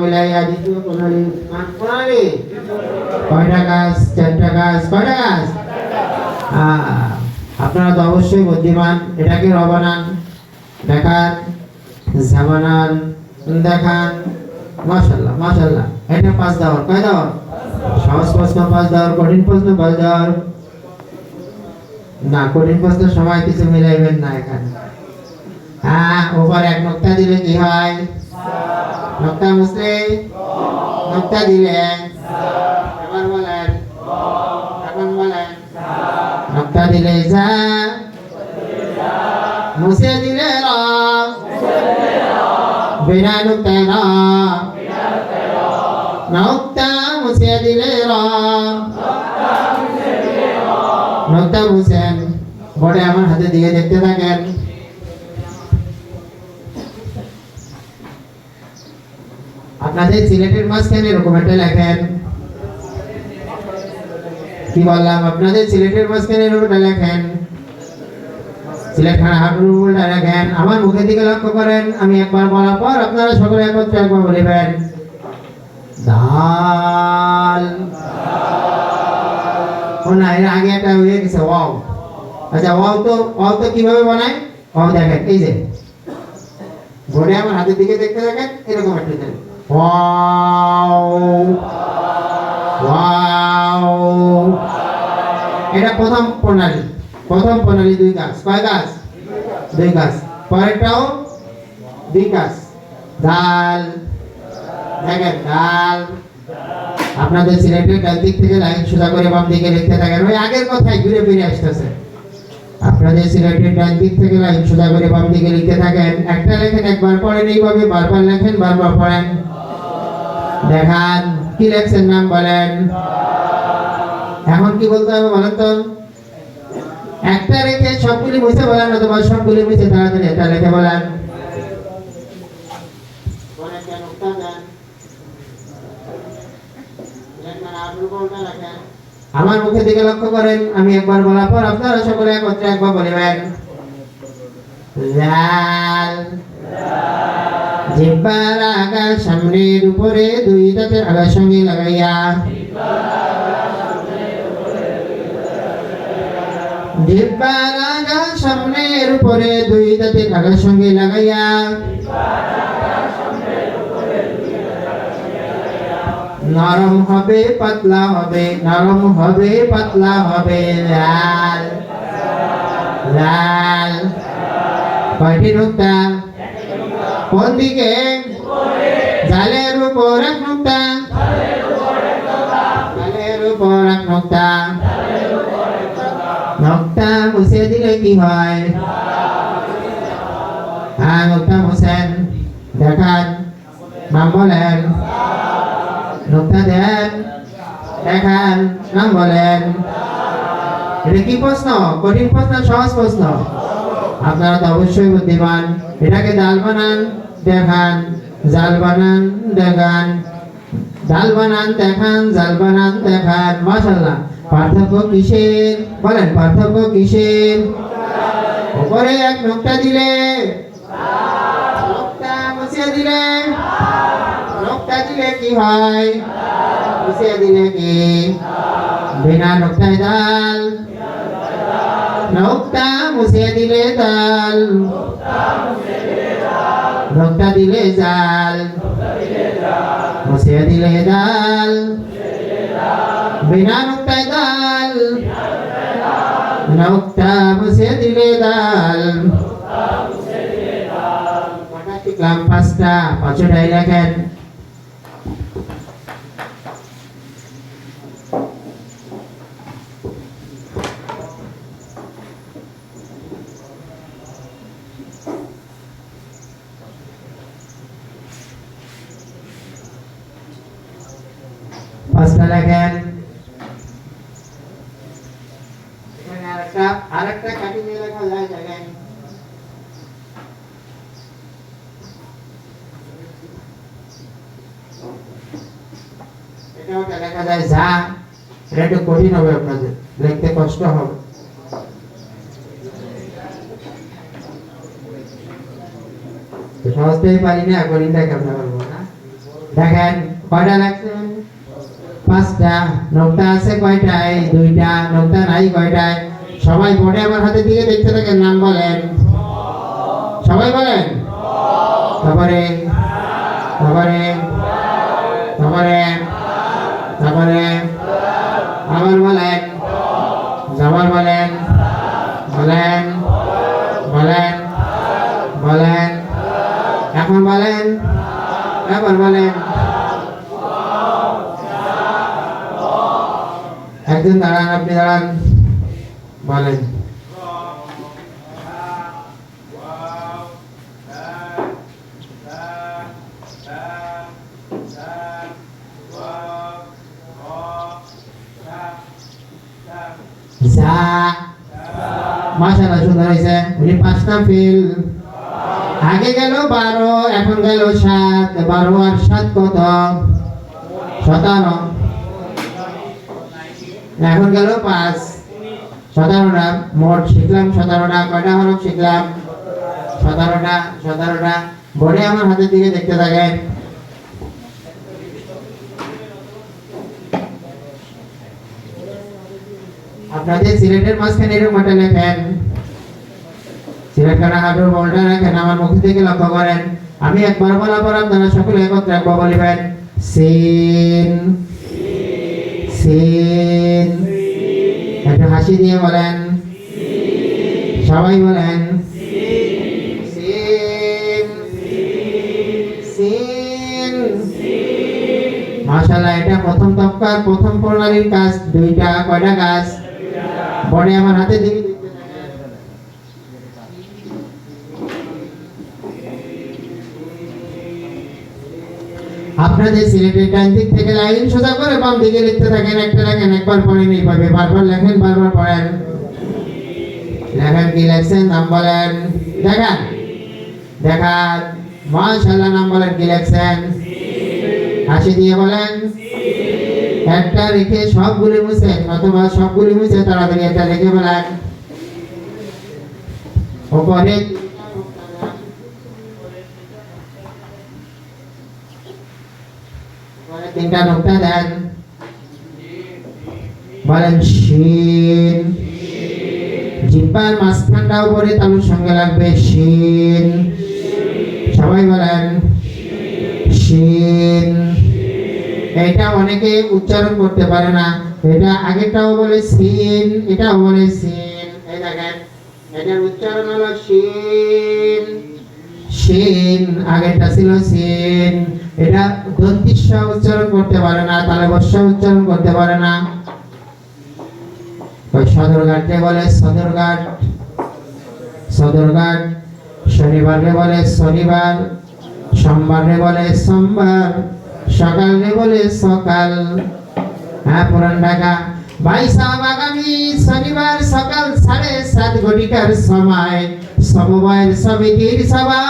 মিলাইয়া দ্বিতীয় প্রণালী। প্রণালী? কয়টা গাছ চারটা গাছ কয়টা গাছ আপনারা তো অবশ্যই বুদ্ধিমান, এটাকে র দেখান জামানান দেখান। মাশাল্লাহ মাশাল্লাহ এটা পাঁচ দেওয়ার কয় দেওয়ার সহজ প্রশ্ন পাঁচ দেওয়ার কঠিন প্রশ্ন পাঁচ দেওয়ার না, কঠিন প্রশ্ন সময় কিছু মিলাইবেন না এখানে। হ্যাঁ ওপর এক নোক্তা দিলে কি হয়? নোক্তা মুসলে নোক্তা দিলেন এবার বলেন এখন বলেন নোক্তা দিলে যা মুছে দিলে র বিনা নোক্তায় ন নোক্তা মুছে দিলে র নোক্তা মুছেন বড়ে আমার হাতে দিয়ে দেখতে থাকেন আপনাদের সিলেটের মাঝখানে এরকম একটা লেখেন কি বললাম? আপনাদের সিলেটের মাঝখানে এরকম একটা লেখেন সিলেট হাটুটা লেখেন আমার মুখের দিকে লক্ষ্য করেন, আমি একবার বলার পর আপনারা সকলে একত্রে একবার বলিবেন ডাল ও না, এর আগে একটা হয়ে গেছে, ওয়াও। আচ্ছা ওয়াও তো ওয়াও তো কীভাবে বানায়? ওয়াও দেখেন, এই যে। বোর্ডে আমার হাতের দিকে দেখতে দেখেন, এরকম একটা ওয়াও এটা প্রথম প্রণালী। প্রথম প্রণালী দুই গাছ। কয় গাছ? দুই গাছ। পরেরটাও দুই গাছ। ডাল। দেখেন, ডাল। আপনাদের সিলেটের ডান দিক থেকে লাইন সোজা করে বাম দিকে লিখতে থাকেন। ওই আগের কথাই ঘুরে ফিরে আসতেছে। আপনাদের সিলেটের ডান দিক থেকে লাইন সোজা করে বাম দিকে লিখতে থাকেন। একটা লেখেন, একবার পড়েন এইভাবে, বারবার লেখেন, বারবার পড়েন। দেখান, কি লেখছেন নাম বলেন। এখন কি বলতে হবে বলেন তো? একটা রেখে সবগুলি মুছে বলেন, অথবা সবগুলি মুছে তাড়াতাড়ি একটা রেখে বলেন। আমার মুখের দিকে লক্ষ্য করেন, আমি একবার বলার পর আপনারা সকলে একত্রে একবার বলিবেন। লাল জিব্বার আগা সামনের উপরে দুই দাঁতের আগার সঙ্গে লাগাইয়া। জিব্বার আগা সামনের উপরে দুই দাঁতের আগার সঙ্গে লাগাইয়া। নরম হবে, পাতলা হবে, নরম হবে, পাতলা হবে, লাল লাল। কয়টি নুক্তা কোন জালের উপর এক জালের উপর এক নুক্তা নুক্তা দিলে কি হয়? হ্যাঁ নুক্তা মুছেন। দেখান বলেন। দেখান, নাম বলেন। এটা কি প্রশ্ন? কঠিন প্রশ্ন, সহজ প্রশ্ন। আপনারা তো অবশ্যই বুদ্ধিমান। এটাকে ডাল বানান। দেখান, জাল বানান, দেখান। জাল বানান, দেখান, জাল বানান, দেখান। মাশাল্লাহ পার্থক্য কিসের? বলেন, পার্থক্য কিসের? উপরে এক নোকটা দিলে। নোকটা মুছিয়ে দিলে। নোকটা দিলে কি হয়? মুছিয়ে দিলে কি? বিনা নোকটায় ডাল নোকটা মুছে দিলে দিলে জাল। মুছে দিলে ডাল বিনা নোকটায় দাল। নোকটা মুছে দিলে দাল পাঁচটা পাঁচটাই লেখেন পাঁচটা লেখেন এখানে আরেকটা আরেকটা কাটি দিয়ে লেখা যায় দেখেন এটা ওটা লেখা যায় যা এটা একটু কঠিন হবে আপনাদের লিখতে কষ্ট হবে। পারি না কেমন পারব না? দেখেন, কয়টা লাগছেন পাঁচটা আছে কয়টায়? দুইটা নাই কয়টায়? সবাই বোর্ডে আমার হাতে দিকে দেখতে থাকেন, নাম বলেন। সবাই বলেন? তারপরে তারপরে তারপরে তারপরে আবার বলেন আবার বলেন বলেন বলেন বলেন এখন বলেন এখন বলেন একজন দাঁড়ান, আপনি দাঁড়ান। বলেন মাশাআল্লাহ, সুন্দর হয়েছে। উনি পাঁচটা ফিল আগে গেল বারো, এখন গেল সাত। বারো আর সাত কত? সতেরো। এখন গেল পাঁচ। সতেরোটা, মোট শিখলাম সতেরোটা। কয়টা হরফ শিখলাম? সতেরোটা সতেরোটা। বোর্ডে আমার হাতের দিকে দেখতে থাকেন আপনাদের সিলেটের মাঝখানে এরকম একটা লেখেন সিলেট কাটা হাঁটুর বলটা রাখেন, আমার মুখ থেকে লক্ষ্য করেন। আমি একবার বলার পর আপনারা সকলে একত্রে একবার বলিবেন সিন সিন। একটু হাসি দিয়ে বলেন, সবাই বলেন মাশাআল্লাহ, এটা প্রথম তফকার প্রথম প্রণালীর কাজ, দুইটা, কয়টা কাজ? বড়ে আমার হাতে দিবি? আপনাদের সিলেটের ডান দিক থেকে লাইন সোজা করে বাম দিকে লিখতে থাকেন, একটা লেখেন একবার পরে নেই পাবে বারবার লেখেন, বারবার পড়েন। লেখেন কি লেখছেন? নাম বলেন। দেখান। দেখান। মাশাআল্লাহ, নাম বলেন, কি লেখছেন? হাসি দিয়ে বলেন। একটা রেখে সবগুলি মুছে অথবা সবগুলি মুছে, তাড়াতাড়ি একটা রেখে ওপরে ওপরে তিনটা নোকটা দেন। বলেন, শিন। জিব্বার মাঝখানটা উপরে তালুর সঙ্গে লাগবে শিন। সবাই বলেন, শিন। এটা অনেকে উচ্চারণ করতে পারে না। এটা আগেরটাও বলে সিন, এটাও বলে সিন। এই দেখেন, এটার উচ্চারণ হলো শিন শিন আগেরটা ছিল সিন। এটা দন্তিস্ব উচ্চারণ করতে পারে না তাহলে বর্ষা উচ্চারণ করতে পারে না। ওই সদরঘাটকে বলে সদরঘাট। সদরঘাট শনিবারে বলে শনিবার সোমবারে বলে সোমবার। সকালে বলে সকাল। হ্যাঁ পুরান ঢাকা। ভাই আগামী শনিবার সকাল সাড়ে সাত ঘটিকার সময় সমবায়ের সমিতির সভা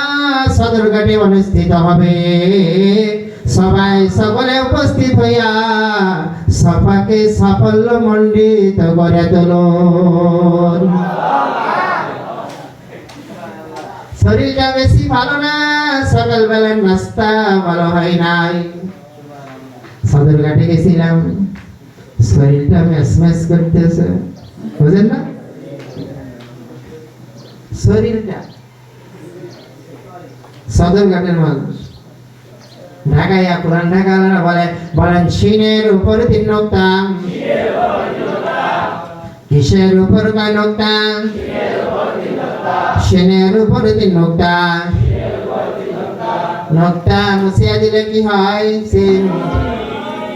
সদরঘাটে অনুষ্ঠিত হবে। সবাই সকলে উপস্থিত হইয়া সভাকে সাফল্য মণ্ডিত করে তুলুন। শরীরটা বেশি ভালো না, সকালবেলার নাস্তা ভালো হয় নাই। সদরঘাটে গেছিলাম। শরীরটা ম্যাচ ম্যাচ করতেছে। বুঝেন না? শরীরটা। মানুষ। ঢাকারা বলে, বলেন উপর কিসের উপর উপর নোক্তা মুছিয়া দিলে কি হয়?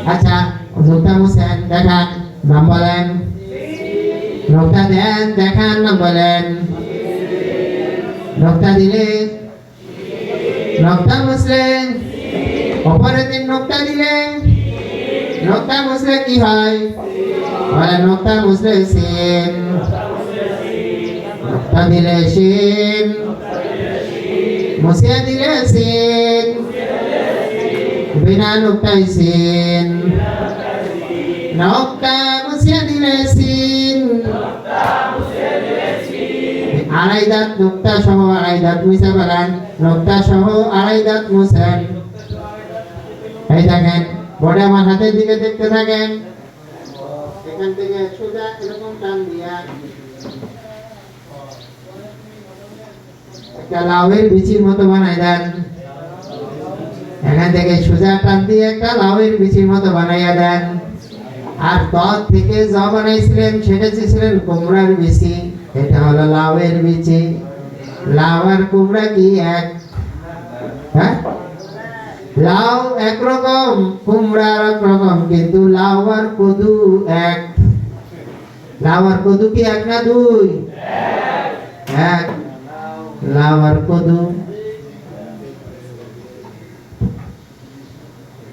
আচ্ছা নোক্তা মুছেন দেখান নাম বলেন নোক্তা দেন দেখান নাম বলেন নোক্তা দিলে নোক্তা মুছলেন অপরে তিন নোক্তা দিলে নোক্তা মুছলে কি হয় বলে নোক্তা মুছলে সিন নোক্তা দিলে সিন মুছিয়া দিলে সিন বিনা নোক্তায় সিন নোক্তা মুছিয়া দিলে আড়াই দাঁত নোক্তা সহ, আড়াই দাঁত মুছে ফেলান নোক্তা সহ, আড়াই দাঁত মুছেন এই দেখেন বোর্ডে আমার হাতের দিকে দেখতে থাকেন। এখান থেকে সোজা এরকম টান দিয়া। একটা লাউয়ের বিচির মতো বানাই দেন। এখান থেকে সোজা টান দিয়ে একটা লাউয়ের বিচির মতো বানাইয়া দেন। আর দশ থেকে যা বানাইছিলেন সেটা চেয়েছিলেন কুমড়ার বিচি। এটা হলো লাউয়ের বিচি। লাউ আর কুমড়া কি এক? হ্যাঁ? লাউ একরকম, কুমড়া আর একরকম, কিন্তু লাউ আর কদু এক। লাউ আর কদু কি এক না দুই? এক। লাউ আর কদু।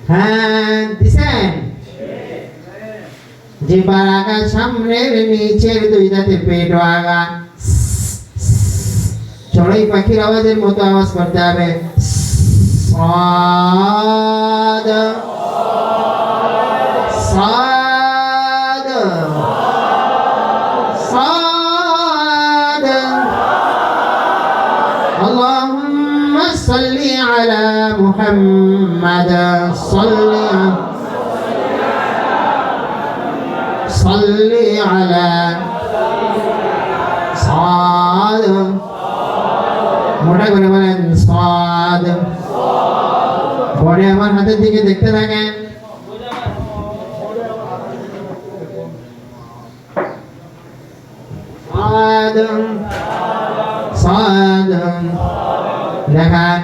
হ্যাঁ দিছেন? জিবার আগা সামনের নিচের দুই দাঁতে পেট আগা চড়াই পাখির আওয়াজের মতো আওয়াজ করতে হবে সাদ সাদ সাদ اللهم صل على محمد صل صل على صاد মোটা করে বলেন সাদ পরে আমার হাতের দিকে দেখতে থাকেন সাদ সাদ দেখান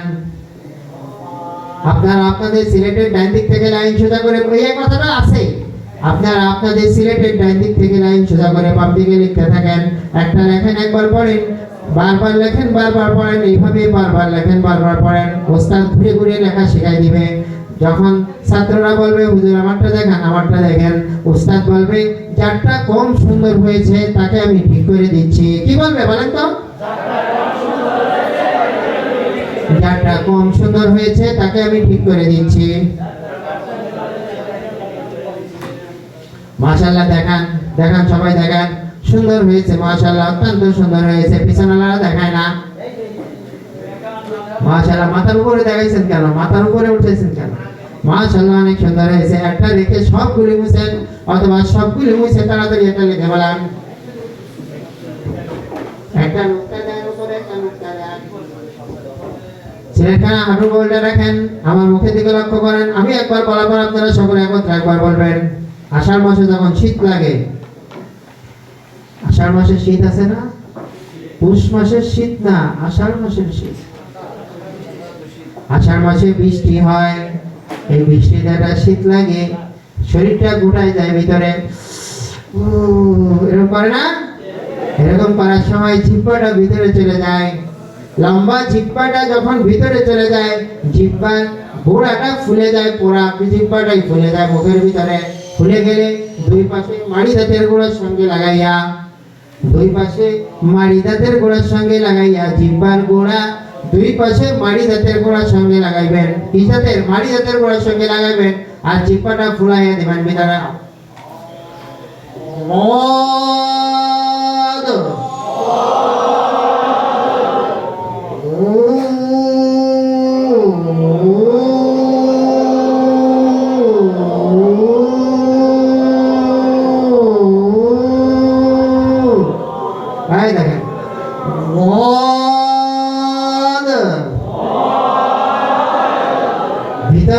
আপনারা আপনাদের সিলেটের ডান দিক থেকে লাইন সোজা করে এই কথাটা আছে আপনারা আপনাদের সিলেটের ডান থেকে লাইন সোজা করে বাম দিকে লিখতে থাকেন। একটা লেখেন, একবার পড়েন। বারবার লেখেন, বারবার পড়েন। এইভাবে বারবার লেখেন, বারবার পড়েন। ওস্তাদ ঘুরে ঘুরে লেখা শেখাই দিবে। যখন ছাত্ররা বলবে, হুজুর, আমারটা দেখেন আমারটা দেখেন। ওস্তাদ বলবে, যারটা কম সুন্দর হয়েছে, তাকে আমি ঠিক করে দিচ্ছি। কি বলবে বলেন তো? যারটা কম সুন্দর হয়েছে, তাকে আমি ঠিক করে দিচ্ছি। মাশাল্লাহ দেখান দেখান, সবাই দেখান। সুন্দর হয়েছে মাশাল্লাহ অত্যন্ত সুন্দর হয়েছে। পিছনালারা দেখায় না। মাশাল্লাহ মাথার উপরে দেখাইছেন কেন? মাথার উপরে উঠেছেন কেন? মাশাল্লাহ অনেক সুন্দর হয়েছে। একটা রেখে সবগুলি মুছেন, অথবা সবগুলি মুছে তাড়াতাড়ি একটা লিখে বলেন। একটা নুক্তা দেন, উপরে একটা হাঁটু গোলটা রাখেন, আমার মুখের দিকে লক্ষ্য করেন, আমি একবার বলার পর আপনারা সকলে একত্রে একবার বলবেন। আষাঢ় মাসে যখন শীত লাগে, আষাঢ় মাসে শীত আছে না? পুষ মাসের শীত না, আষাঢ় মাসের শীত? আষাঢ় মাসে বৃষ্টি হয়, এই বৃষ্টি একটা শীত লাগে, শরীরটা গোটায় যায় ভিতরে। এরকম করে না? এরকম করার সময় জিব্বাটা ভিতরে চলে যায়। লম্বা জিব্বাটা যখন ভিতরে চলে যায় জিব্বার গোড়াটা ফুলে যায় পুরা জিব্বাটাই ফুলে যায় মুখের ভিতরে। ফুলে গেলে দুই পাশে মাড়ি দাঁতের গোড়ার সঙ্গে লাগাইয়া, দুই পাশে মাড়ি দাঁতের গোড়ার সঙ্গে লাগাইয়া জিব্বার গোড়া, দুই পাশে মাড়ি দাঁতের গোড়ার সঙ্গে লাগাইবেন কি দাঁতের মাড়ি দাঁতের গোড়ার সঙ্গে লাগাইবেন আর জিব্বাটা ফুলাইয়া দেবেন ভিতরে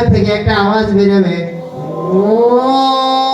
থেকে একটা আওয়াজ বেরোবে মদ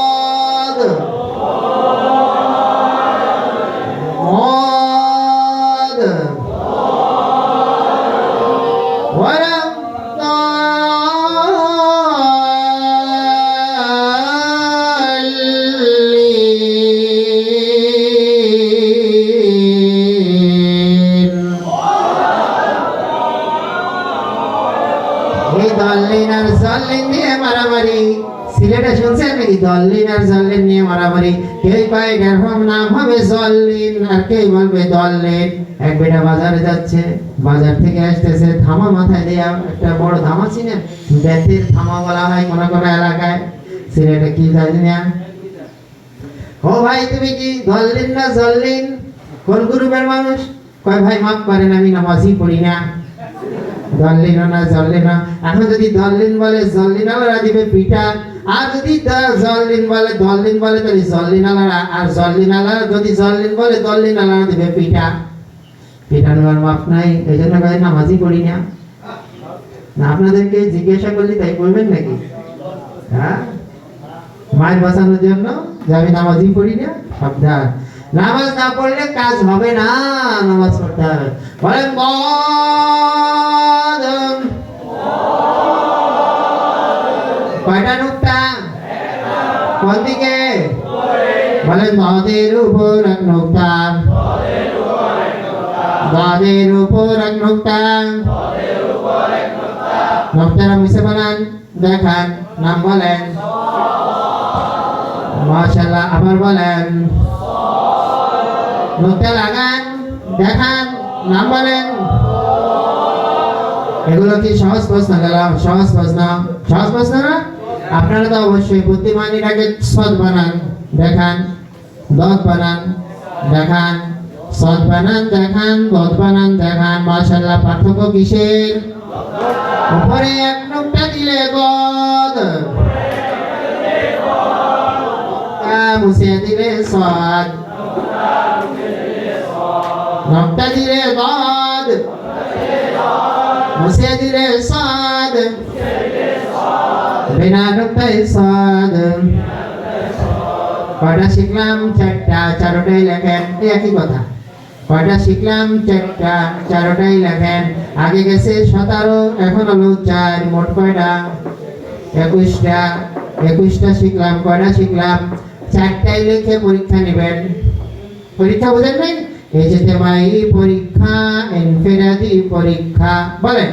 সিলেটে শুনছেন নাকি দল্লিন আর জল্লিন নিয়ে মারামারি কেউ কয় এরকম নাম হবে জল্লিন আর কেউ বলবে দল্লিন এক বেটা বাজারে যাচ্ছে, বাজার থেকে আসতেছে থামা মাথায় দেয়া একটা বড় ধামা চিনেন বেতের ধামা বলা হয় কোনো কোনো এলাকায়। সিলেটে কি জানি না। ও ভাই, তুমি কি দল্লিন না জল্লিন কোন গ্রুপের মানুষ? কয় ভাই, মাফ করেন, আমি নামাজই পড়ি না। দল্লিন না জল্লিন এখন যদি দল্লিন বলে জল্লিন আলারা দিবে পিঠা আর যদি জল্লিন বলে, দল্লিন বলে, তাহলে জল্লিন আলারা, আর জল্লিন আলারা যদি জল্লিন বলে, দল্লিন আলারা দিবে পিঠা। পিঠা নেওয়ার মাপ নাই, এই জন্য ভাই নামাজই করি না। আপনাদেরকে জিজ্ঞাসা করলে, তাই বলবেন নাকি? হ্যাঁ? মায়ের বাঁচানোর জন্য যে আমি নামাজই পড়ি না? সাবধান। নামাজ না পড়লে কাজ হবে না, নামাজ পড়তে হবে। বলেন কয়টা নুকটা কোন দিকে বলেন মদের উপর এক নুকটা মদের উপর এক নুকটা নকটারা মিশে বলেন দেখান, নাম বলেন। মাশাআল্লাহ, আবার বলেন। নোটটা লাগান, দেখান, নাম বলেন। এগুলো কি সহজ প্রশ্ন গেল সহজ প্রশ্ন। সহজ প্রশ্ন না? আপনারা তো অবশ্যই বুদ্ধিমানীটাকে সৎ বানান, দেখান, দত বানান, দেখান, সৎ বানান, দেখান, দত বানান, দেখান, মাশাআল্লাহ, পার্থক্য কিসের? উপরে এক নোকটা দিলে গদ। মুছে দিলে সদ নকটা দিলে গদ। মুছে দিলে সদ বিনা নকটাই সদ কয়টা শিখলাম চারটা চারোটাই লেখেন একই কথা। কয়টা শিখলাম চারটা চারোটাই লেখেন আগে গেছে সতেরো, এখন হলো চার, মোট কয়টা? একুশটা। একুশটা শিখলাম কয়টা শিখলাম। চারটাই লিখে পরীক্ষা নেবেন। পরীক্ষা বোঝেন নাই? এই যে তেমাই পরীক্ষা ইনফিরাদি পরীক্ষা, বলেন।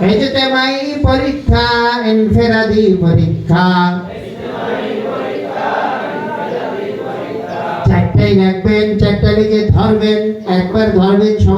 এই মাই তেমাই পরীক্ষা ইনফেরাদি পরীক্ষা চারটাই রাখবেন চারটা লিখে ধরবেন একবার ধরবেন